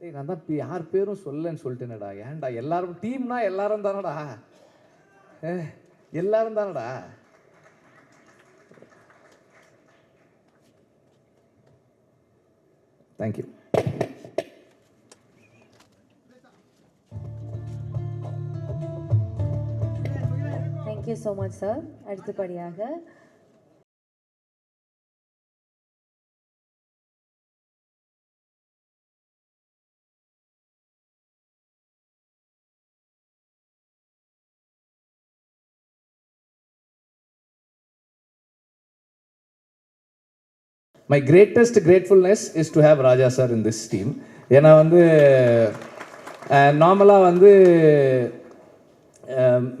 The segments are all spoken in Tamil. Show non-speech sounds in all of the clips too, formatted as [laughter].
ஏய் நான் தான் யார் பேரும் சொல்லன்னு சொல்லிட்டேனடா. ஏன்டா எல்லாரும் டீம்னா எல்லாரும் தானடா? எல்லாரும் தானடா? Thank you thank you so much sir அடுத்தபடியாக my greatest gratefulness is to have Raja sir in this team ஏன்னா வந்து நார்மலாக வந்து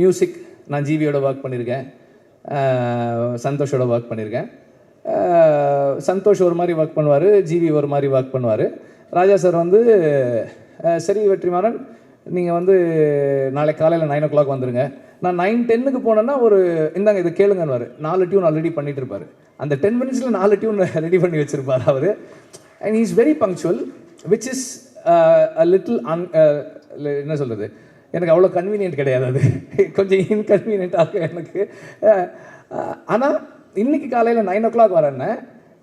மியூசிக் நான் ஜிவியோட ஒர்க் பண்ணியிருக்கேன் சந்தோஷோட ஒர்க் பண்ணியிருக்கேன் சந்தோஷ் ஒரு மாதிரி ஒர்க் பண்ணுவார் ஜிவி ஒரு மாதிரி ஒர்க் பண்ணுவார். ராஜா சார் வந்து சரி வெற்றிமாறன் நீங்கள் வந்து நாளை காலையில் நைன் ஓ கிளாக் வந்துடுங்க நான் நைன் டென்னுக்கு போனேன்னா ஒரு இந்தாங்க இதை கேளுங்கன்னு நாலு டியூன் ஆல்ரெடி பண்ணிகிட்டு இருப்பார். அந்த டென் மினிட்ஸில் நாலு டியூன் ரெடி பண்ணி வச்சிருப்பார் அவர். And is very punctual which is a little an என்ன சொல்கிறது எனக்கு அவ்வளோ கன்வீனியன்ட் கிடையாது அது. கொஞ்சம் இன்கன்வீனியன்ட்டாக எனக்கு. Uh, ஆனால் இன்னைக்கு காலையில் நைன் ஓ கிளாக் வரேன்னு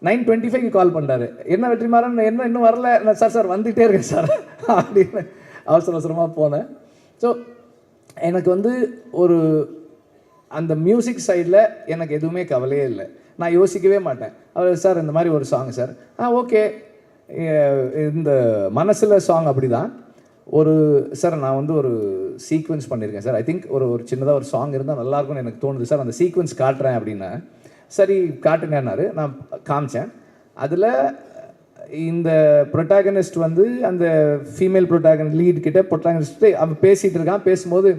நைன் டுவெண்ட்டி ஃபைவ்க்கு கால் பண்ணுறாரு என்ன வெற்றிமாறன் என்ன இன்னும் வரல? நான் சார் சார் வந்துகிட்டே இருக்கேன் சார் அப்படின்னு அவசர அவசரமாக போனேன். ஸோ எனக்கு வந்து ஒரு அந்த மியூசிக் சைடில் எனக்கு எதுவுமே கவலையே இல்லை. நான் யோசிக்கவே மாட்டேன். அவர் சார் இந்த மாதிரி ஒரு சாங் சார். ஆ ஓகே. இந்த மனசில் சாங் அப்படி தான் ஒரு சார் நான் வந்து ஒரு சீக்வன்ஸ் பண்ணியிருக்கேன் சார். ஐ திங்க் ஒரு ஒரு சின்னதாக ஒரு சாங் இருந்தால் நல்லாயிருக்கும்னு எனக்கு தோணுது சார். அந்த சீக்வன்ஸ் காட்டுறேன் அப்படின்னா சரி காட்டுங்கன்னாரு நான் காமிச்சேன். அதில் இந்த ப்ரொட்டாகனிஸ்ட் வந்து அந்த ஃபீமேல் ப்ரொட்டாகன் லீட் கிட்ட ப்ரொட்டாகனிஸ்ட் அவன் பேசிகிட்டு இருக்கான். பேசும்போது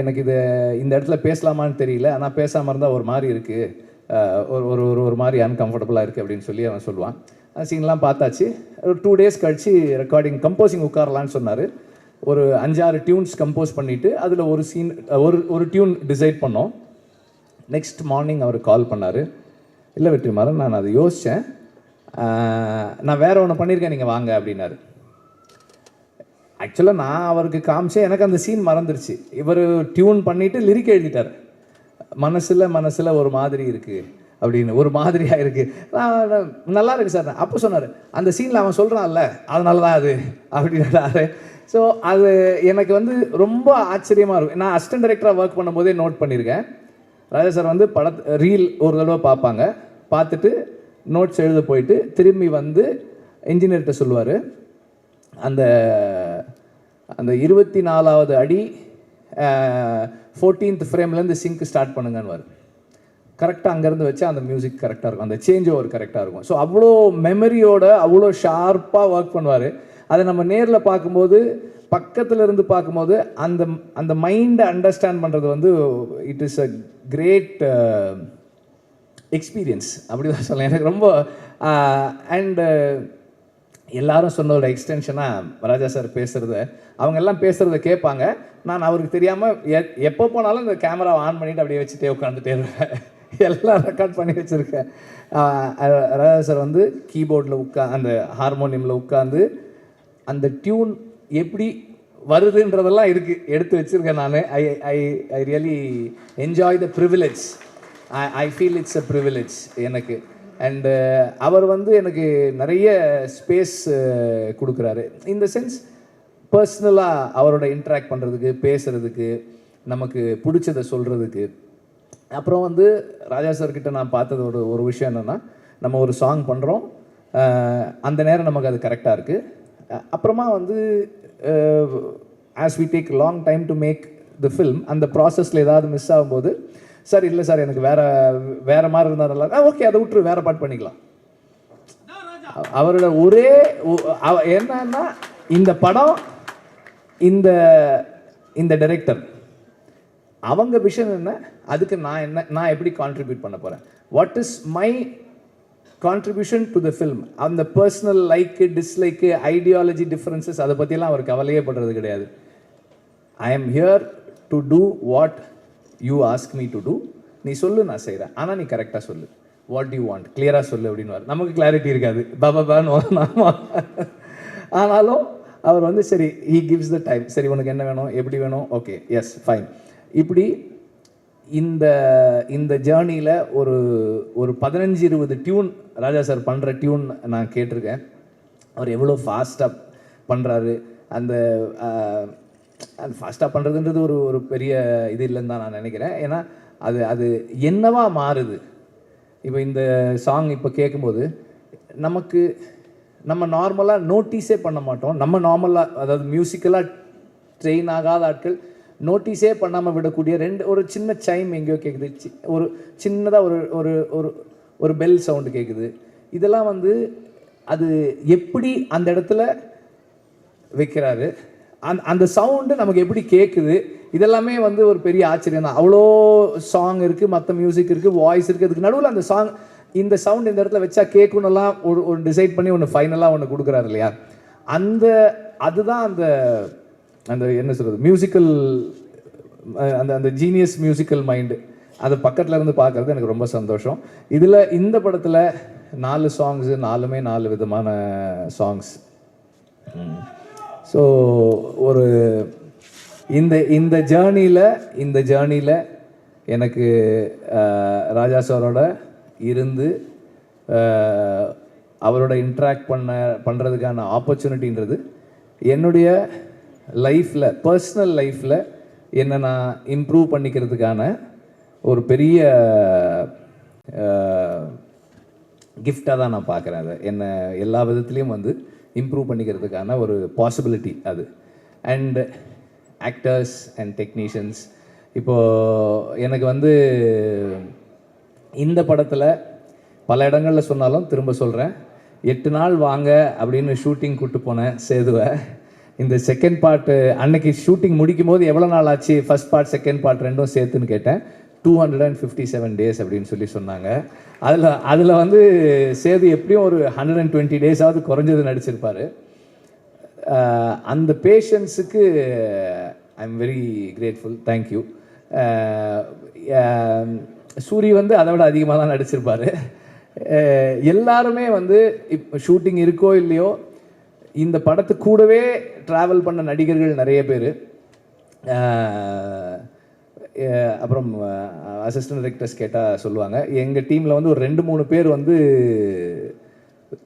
எனக்கு இது இந்த இடத்துல பேசலாமான்னு தெரியல. ஆனால் பேசாமல் இருந்தால் ஒரு மாதிரி இருக்குது ஒரு ஒரு ஒரு ஒரு மாதிரி அன்கம்ஃபர்டபுளாக இருக்குது அப்படின்னு சொல்லி அவன் சொல்லுவான். அந்த சீன்லாம் பார்த்தாச்சு. ஒரு டூ டேஸ் கழிச்சு ரெக்கார்டிங் கம்போசிங் உட்காரலான்னு சொன்னார். ஒரு அஞ்சாறு டியூன்ஸ் கம்போஸ் பண்ணிவிட்டு அதில் ஒரு சீன் ஒரு ஒரு டியூன் டிசைட் பண்ணோம். நெக்ஸ்ட் மார்னிங் அவர் கால் பண்ணார். இல்லை வெற்றிமாறன் நான் அதை யோசித்தேன் நான் வேறு ஒன்று பண்ணியிருக்கேன் நீங்கள் வாங்க அப்படின்னாரு. ஆக்சுவலாக நான் அவருக்கு காமிச்சேன். எனக்கு அந்த சீன் மறந்துருச்சு. இவர் டியூன் பண்ணிவிட்டு லிரிக் எழுதிட்டார். மனசில் மனசில் ஒரு மாதிரி இருக்குது அப்படின்னு ஒரு மாதிரியாக இருக்குது நான் நல்லா இருக்கு சார். அப்போ சொன்னார் அந்த சீனில் அவன் சொல்கிறான்ல அதனால தான் அது அப்படின்னாரு. ஸோ அது எனக்கு வந்து ரொம்ப ஆச்சரியமாக இருக்கும். நான் அசிஸ்டன்ட் டைரக்டராக ஒர்க் பண்ணும்போதே நோட் பண்ணியிருக்கேன் ராஜா சார் வந்து படத் ரீல் ஒரு தடவை பார்ப்பாங்க. பார்த்துட்டு நோட்ஸ் எழுத போயிட்டு திரும்பி வந்து இன்ஜினியர்கிட்ட சொல்லுவார். அந்த அந்த இருபத்தி நாலாவது அடி ஃபோர்டீன்த் ஃப்ரேம்லேருந்து சிங்க் ஸ்டார்ட் பண்ணுங்கன்னு கரெக்டாக அங்கேருந்து வச்சு அந்த மியூசிக் கரெக்டாக இருக்கும். அந்த சேஞ்ச் ஓவர் கரெக்டாக இருக்கும். ஸோ அவ்வளோ மெமரியோட அவ்வளோ ஷார்ப்பாக ஒர்க் பண்ணுவார். அதை நம்ம நேரில் பார்க்கும்போது பக்கத்தில் இருந்து பார்க்கும்போது அந்த அந்த மைண்டை அண்டர்ஸ்டாண்ட் பண்ணுறது வந்து it is a great experience அப்படி தான் சொல்லலாம் எனக்கு ரொம்ப uh, அண்டு எல்லாரும் சொன்னதோட எக்ஸ்டென்ஷனாக ராஜா சார் பேசுகிறத அவங்க எல்லாம் பேசுகிறத கேட்பாங்க. நான் அவருக்கு தெரியாமல் எ எப்போ போனாலும் இந்த கேமராவை ஆன் பண்ணிவிட்டு அப்படியே வச்சுட்டே உட்காந்துட்டே இருப்பேன். [laughs] எல்லாம் ரெக்கார்ட் பண்ணி வச்சுருக்கேன். ராஜா சார் வந்து கீபோர்டில் உட்கா அந்த ஹார்மோனியமில் உட்காந்து அந்த டியூன் எப்படி வருதுன்றதெல்லாம் இருக்குது எடுத்து வச்சுருக்கேன் நான். I I I really enjoy the privilege I I feel it's a privilege எனக்கு. அண்டு uh, அவர் வந்து எனக்கு நிறைய ஸ்பேஸ் uh, கொடுக்குறாரு. இந்த சென்ஸ் பர்சனலாக அவரோட இன்ட்ராக்ட் பண்ணுறதுக்கு பேசுகிறதுக்கு நமக்கு பிடிச்சதை சொல்கிறதுக்கு அப்புறம் வந்து ராஜா சார்கிட்ட நான் பார்த்தது ஒரு ஒரு விஷயம் என்னென்னா நம்ம ஒரு சாங் பண்ணுறோம் அந்த நேரம் நமக்கு அது கரெக்டாக இருக்குது அப்புறமா வந்து as we take long time to make the film அந்த ப்ராசஸில் ஏதாவது மிஸ் ஆகும்போது சார் இல்லை சார் எனக்கு வேற வேற மாதிரி இருந்தால் நல்லா ஓகே அதை விட்டுரு வேற பாட்டு பண்ணிக்கலாம். அவ- அவரோட ஒரே அவ- என்னன்னா இந்த படம் இந்த இந்த டைரக்டர் அவங்க விஷன் என்ன? அதுக்கு நான் என்ன நான் எப்படி கான்ட்ரிபியூட் பண்ண போகிறேன் what is my contribution to the film அந்த personal like dislike ideology differences அதை பற்றிலாம் அவர் கவலையே படுறது கிடையாது. I am here to do what you ask me to do நீ சொல்லு நான் செய்கிறேன் ஆனால் நீ கரெக்டாக சொல்லு. வாட் யூ வாண்ட் கிளியராக சொல்லு அப்படின்னு நமக்கு கிளாரிட்டி இருக்காது. பாபா பான்னு ஆனாலும் அவர் வந்து சரி ஹீ கிவ்ஸ் த டைம் சரி உனக்கு என்ன வேணும்? எப்படி வேணும்? ஓகே எஸ் ஃபைன் இப்படி இந்த இந்த ஜேர்னியில் ஒரு ஒரு பதினஞ்சு இருபது டியூன் ராஜா சார் பண்ணுற டியூன் நான் கேட்டிருக்கேன். அவர் எவ்வளோ ஃபாஸ்ட்டாக பண்ணுறாரு அந்த அது ஃபாஸ்ட்டாக பண்ணுறதுன்றது ஒரு ஒரு பெரிய இது இல்லைன்னு தான் நான் நினைக்கிறேன். ஏன்னா அது அது என்னவா மாறுது? இப்போ இந்த சாங் இப்போ கேட்கும்போது நமக்கு நம்ம நார்மலாக நோட்டீஸே பண்ண மாட்டோம். நம்ம நார்மலாக அதாவது மியூசிக்கலாக ட்ரெயின் ஆகாத ஆட்கள் நோட்டீஸே பண்ணாமல் விடக்கூடிய ரெண்டு ஒரு சின்ன சைம் எங்கேயோ கேட்குது. சி- ஒரு சின்னதாக ஒரு ஒரு ஒரு ஒரு பெல் சவுண்டு கேட்குது. இதெல்லாம் வந்து அது எப்படி அந்த இடத்துல வைக்கிறாரு? அந்த அந்த சவுண்டு நமக்கு எப்படி கேட்குது இதெல்லாமே வந்து ஒரு பெரிய ஆச்சரியம் தான். அவ்வளோ சாங் இருக்குது மற்ற மியூசிக் இருக்குது வாய்ஸ் இருக்குது அதுக்கு நடுவில் அந்த சாங் இந்த சவுண்ட் இந்த இடத்துல வச்சா கேட்கணும்லாம் ஒரு ஒரு டிசைட் பண்ணி ஒன்று ஃபைனலாக ஒன்று கொடுக்குறாரு இல்லையா? அந்த அதுதான் அந்த அந்த என்ன சொல்கிறது மியூசிக்கல் அந்த அந்த ஜீனியஸ் மியூசிக்கல் மைண்டு அது பக்கத்தில் இருந்து பார்க்குறது எனக்கு ரொம்ப சந்தோஷம். இதில் இந்த படத்தில் நாலு சாங்ஸு நாலுமே நாலு விதமான சாங்ஸ் ஸோ ஒரு இந்த இந்த ஜேர்னியில் இந்த ஜேர்னியில் எனக்கு ராஜா சாரோட இருந்து அவரோட இன்ட்ராக்ட் பண்ண பண்ணுறதுக்கான ஆப்பர்ச்சுனிட்டின்றது என்னுடைய லைஃப்பில் பர்சனல் லைஃப்பில் என்னை நான் இம்ப்ரூவ் பண்ணிக்கிறதுக்கான ஒரு பெரிய கிஃப்டாக தான் நான் பார்க்குறேன் அதை. என்னை எல்லா விதத்துலேயும் வந்து இம்ப்ரூவ் பண்ணிக்கிறதுக்கான ஒரு பாசிபிலிட்டி அது. அண்ட் ஆக்டர்ஸ் அண்ட் டெக்னீஷியன்ஸ் இப்போது எனக்கு வந்து இந்த படத்தில் பல இடங்களில் சொன்னாலும் திரும்ப சொல்கிறேன் எட்டு நாள் வாங்க அப்படின்னு ஷூட்டிங் கூப்பிட்டு போனேன் சேதுவை இந்த செகண்ட் பார்ட்டு அன்னைக்கு ஷூட்டிங் முடிக்கும் போது எவ்வளோ நாள் ஆச்சு? ஃபர்ஸ்ட் பார்ட் செகண்ட் பார்ட் ரெண்டும் சேர்த்துன்னு கேட்டேன். Two hundred and fifty seven days அப்படின்னு சொல்லி சொன்னாங்க. அதில் அதில் வந்து சேது எப்படியும் ஒரு ஹண்ட்ரட் அண்ட் டுவெண்ட்டி டேஸாவது குறைஞ்சது நடிச்சிருப்பார். அந்த பேஷன்ஸுக்கு I am very grateful thank you Soori வந்து அதை விட அதிகமாக தான் நடிச்சிருப்பார். எல்லாருமே வந்து இப்போ ஷூட்டிங் இருக்கோ இல்லையோ இந்த படத்து கூடவே ட்ராவல் பண்ண நடிகர்கள் நிறைய பேர். அப்புறம் அசிஸ்டன்ட் டைரக்டர்ஸ் கேட்டால் சொல்லுவாங்க. எங்கள் டீமில் வந்து ஒரு ரெண்டு மூணு பேர் வந்து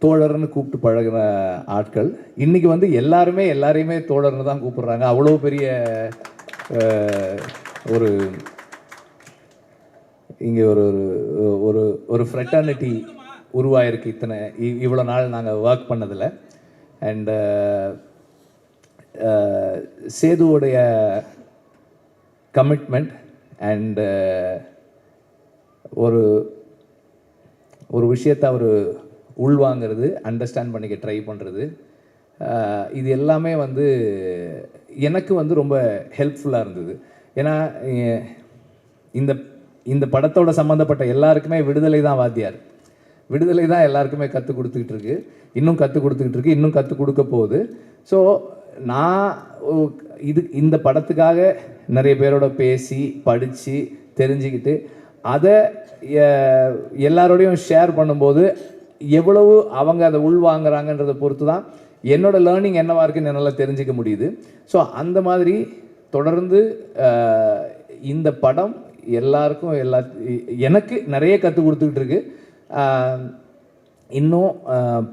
தோழர்னு கூப்பிட்டு பழகுன ஆட்கள். இன்றைக்கி வந்து எல்லாருமே எல்லாரையுமே தோழர்னு தான் கூப்பிட்றாங்க. அவ்வளோ பெரிய ஒரு இங்கே ஒரு ஒரு ஒரு ஒரு ஃப்ரெட்டர்னிட்டி உருவாயிருக்கு இத்தனை இ- இவ்வளோ நாள் நாங்கள் ஒர்க் பண்ணதில். அண்டு சேதுவோடைய கமிட்மெண்ட் அண்டு uh, ஒரு ஒரு விஷயத்தை அவர் உள்வாங்கிறது அண்டர்ஸ்டாண்ட் பண்ணிக்க ட்ரை பண்ணுறது இது எல்லாமே வந்து எனக்கு வந்து ரொம்ப ஹெல்ப்ஃபுல்லாக இருந்தது. ஏன்னா இந்த இந்த படத்தோட சம்மந்தப்பட்ட எல்லாருக்குமே விடுதலை தான் வாத்தியார். விடுதலை தான் எல்லாருக்குமே கற்றுக் கொடுத்துக்கிட்டு இருக்கு. இன்னும் கற்றுக் கொடுத்துக்கிட்டு இருக்கு. இன்னும் கற்றுக் கொடுக்க போகுது. ஸோ நான் இது இந்த படத்துக்காக நிறைய பேரோட பேசி படித்து தெரிஞ்சுக்கிட்டு அதை எல்லாரோடையும் ஷேர் பண்ணும்போது எவ்வளவு அவங்க அதை உள்வாங்குறாங்கன்றதை பொறுத்து தான் என்னோடய லேர்னிங் என்னவாக இருக்குன்னு என்னால் தெரிஞ்சுக்க முடியுது. ஸோ அந்த மாதிரி தொடர்ந்து இந்த படம் எல்லாருக்கும் எல்லா எனக்கு நிறைய கற்றுக் கொடுத்துக்கிட்டு இருக்கு. இன்னும்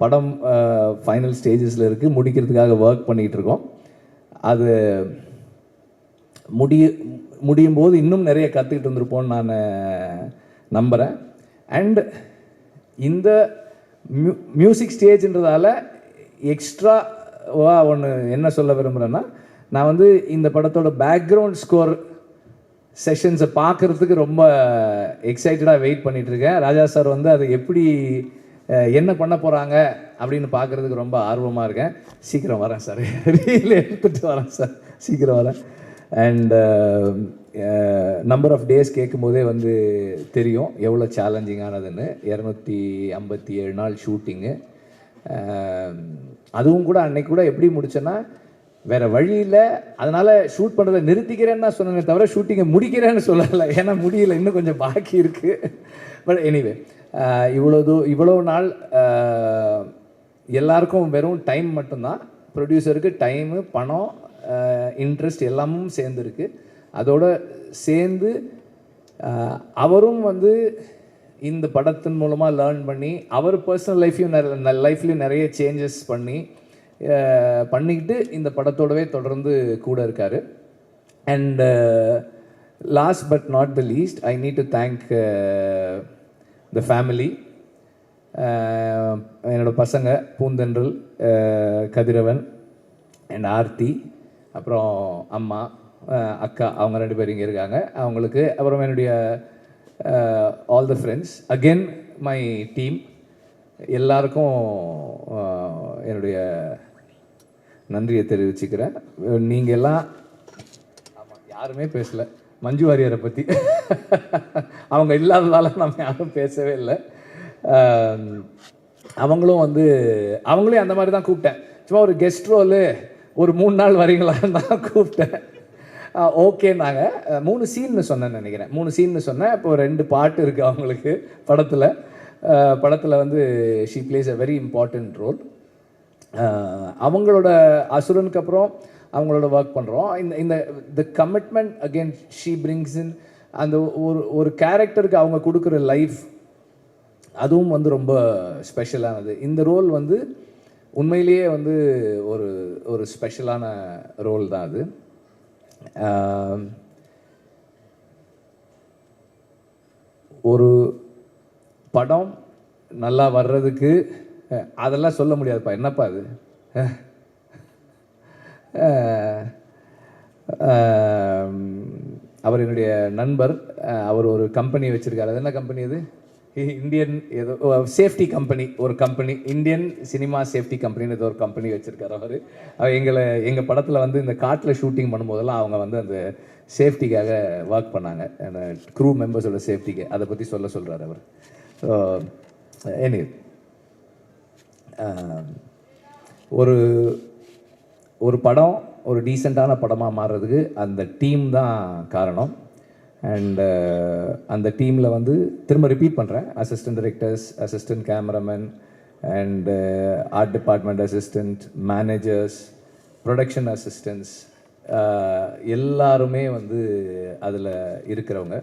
படம் ஃபைனல் ஸ்டேஜஸில் இருக்குது முடிக்கிறதுக்காக ஒர்க் பண்ணிகிட்டு இருக்கோம். அது முடிய முடியும் போது இன்னும் நிறைய கற்றுக்கிட்டு இருந்திருப்போம்னு நான் நம்புகிறேன் அண்ட் இந்த மியூ மியூசிக் ஸ்டேஜ்ன்றதால எக்ஸ்ட்ராவா ஒன்று என்ன சொல்ல விரும்புகிறேன்னா நான் வந்து இந்த படத்தோட பேக்ரவுண்ட் ஸ்கோர் செஷன்ஸை பார்க்கறதுக்கு ரொம்ப எக்ஸைட்டடாக வெயிட் பண்ணிகிட்ருக்கேன் இருக்கேன். ராஜா சார் வந்து அதை எப்படி என்ன பண்ண போகிறாங்க அப்படின்னு பார்க்குறதுக்கு ரொம்ப ஆர்வமாக இருக்கேன். சீக்கிரம் வரேன் சார். ரீல் எடுத்துகிட்டு வரேன் சார். சீக்கிரம் வரேன். அண்டு நம்பர் ஆஃப் டேஸ் கேட்கும்போதே வந்து தெரியும் எவ்வளோ சேலஞ்சிங்கானதுன்னு இரநூத்தி ஐம்பத்தி ஏழு நாள் ஷூட்டிங்கு அதுவும் கூட அன்னைக்கு கூட எப்படி முடிச்சேன்னா வேற வழியில் அதனால் ஷூட் பண்ணுறதை நிறுத்திக்கிறேன்னு தான் சொன்னேனே தவிர ஷூட்டிங்கை முடிக்கிறேன்னு சொல்லலை. ஏன்னா முடியல. இன்னும் கொஞ்சம் பாக்கி இருக்குது பட் எனிவே இவ்வளோ தூ இவ்வளோ நாள் எல்லாருக்கும் வெறும் டைம் மட்டும்தான். ப்ரொடியூசருக்கு டைமு பணம் இன்ட்ரெஸ்ட் எல்லாமும் சேர்ந்துருக்கு. அதோட சேர்ந்து அவரும் வந்து இந்த படத்தின் மூலமாக லேர்ன் பண்ணி அவர் பர்சனல் லைஃப்லையும் நிறைய லைஃப்லையும் நிறைய சேஞ்சஸ் பண்ணி பண்ணிக்கிட்டு இந்த படத்தோடவே தொடர்ந்து கூட இருக்கார். And last but not the least I need to thank the family uh, என்னோட பசங்க பூந்தென்றல் uh, கதிரவன் அண்ட் ஆர்த்தி அப்புறம் அம்மா uh, அக்கா அவங்க ரெண்டு பேர் இங்கே இருக்காங்க. அவங்களுக்கு அப்புறம் என்னுடைய all the friends again my team எல்லாருக்கும் என்னுடைய நன்றியை தெரிவிச்சுக்கிறேன். நீங்கள் எல்லாம் ஆமாம் யாருமே பேசலை. மஞ்சு வாரியரை பற்றி [laughs] [laughs] அவங்க இல்லாததால் நம்ம யாரும் பேசவே இல்லை. அவங்களும் வந்து அவங்களையும் அந்த மாதிரி தான் கூப்பிட்டேன். சும்மா ஒரு கெஸ்ட் ரோலு ஒரு மூணு நாள் வரீங்களான்னு தான் [laughs] கூப்பிட்டேன். ஓகேன்னாங்க. மூணு சீன்னு சொன்னேன்னு நினைக்கிறேன். மூணு சீன்னு சொன்னேன். இப்போ ரெண்டு பாட்டு இருக்குது அவங்களுக்கு படத்தில். படத்தில் வந்து she plays a very important role அவங்களோட அசுரனுக்கு அப்புறம் அவங்களோட ஒர்க் பண்ணுறோம் இந்த இந்த the commitment again she brings in அந்த ஒரு ஒரு கேரக்டருக்கு அவங்க கொடுக்குற லைஃப் அதுவும் வந்து ரொம்ப ஸ்பெஷலானது இந்த ரோல் வந்து உண்மையிலேயே வந்து ஒரு ஒரு ஸ்பெஷலான ரோல் தான் அது. ஒரு படம் நல்லா வர்றதுக்கு அதெல்லாம் சொல்ல முடியாதுப்பா. என்னப்பா அது? அவர் என்னுடைய நண்பர் அவர் ஒரு கம்பெனி வச்சுருக்காரு. அது என்ன கம்பெனி அது இ- இந்தியன் ஏதோ சேஃப்டி கம்பெனி ஒரு கம்பெனி இந்தியன் சினிமா சேஃப்டி கம்பெனின்னு ஏதோ ஒரு கம்பெனி வச்சுருக்காரு அவர். அவர் எங்களை எங்கள் படத்தில் வந்து இந்த காட்டில் ஷூட்டிங் பண்ணும்போதெல்லாம் அவங்க வந்து அந்த சேஃப்டிக்காக ஒர்க் பண்ணாங்க. அந்த க்ரூ மெம்பர்ஸோட சேஃப்டிக்கு அதை பற்றி சொல்ல சொல்கிறார் அவர். ஸோ எனி ஒரு ஒரு படம் ஒரு டீசெண்டான படமாக மாறுறதுக்கு அந்த டீம் தான் காரணம். அண்டு uh, அந்த டீமில் வந்து திரும்ப ரிப்பீட் பண்ணுறேன் assistant directors assistant cameraman and art department assistant managers production assistants எல்லாருமே வந்து அதில் இருக்கிறவங்க.